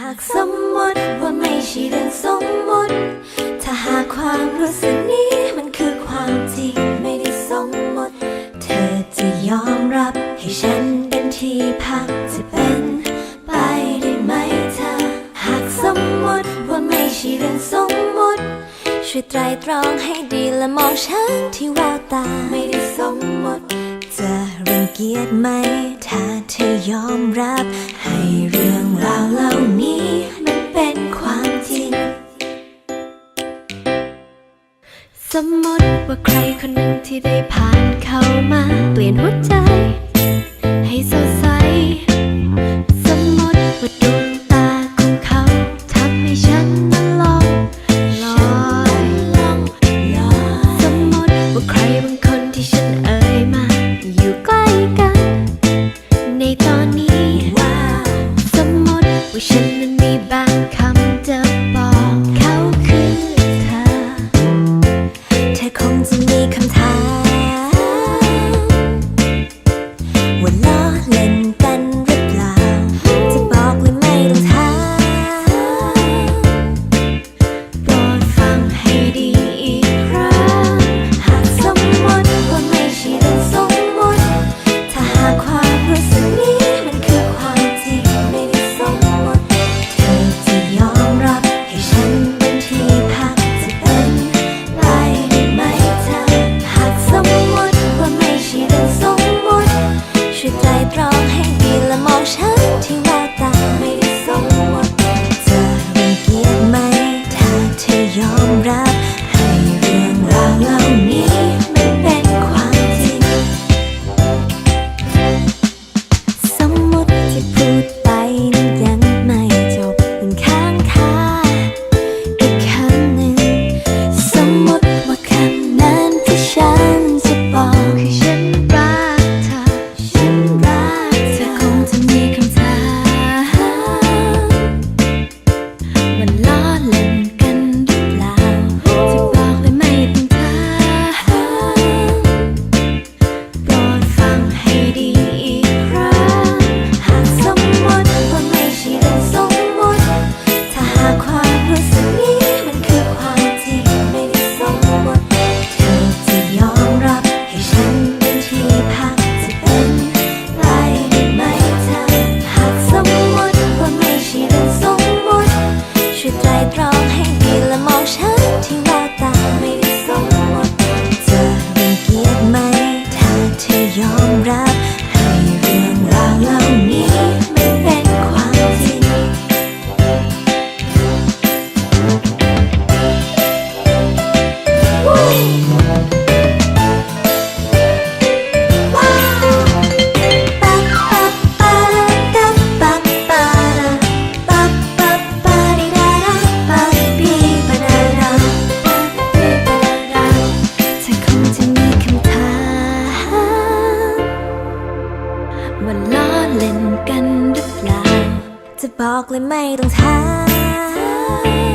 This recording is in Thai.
หากสมมติว่าไม่ใช่เรื่องสมมติ ถ้าหากความรู้สึกนี้มันคือความจริงไม่ได้สมมติ เธอจะยอมรับให้ฉันเป็นที่พักจะเป็นไปได้ไหมเธอ หากสมมติว่าไม่ใช่เรื่องสมมติ ช่วยไตรตรองให้ดีและมองฉันที่แววตาไม่ได้สมมติ จะรังเกียจไหม ถ้าเธอยอมรับให สมมติว่าใครคนหนึ่งที่ได้ผ่านเข้ามา เปลี่ยนหัวใจ ให้สด la la กันหรือเปล่า จะบอกเลยไม่ต้องถาม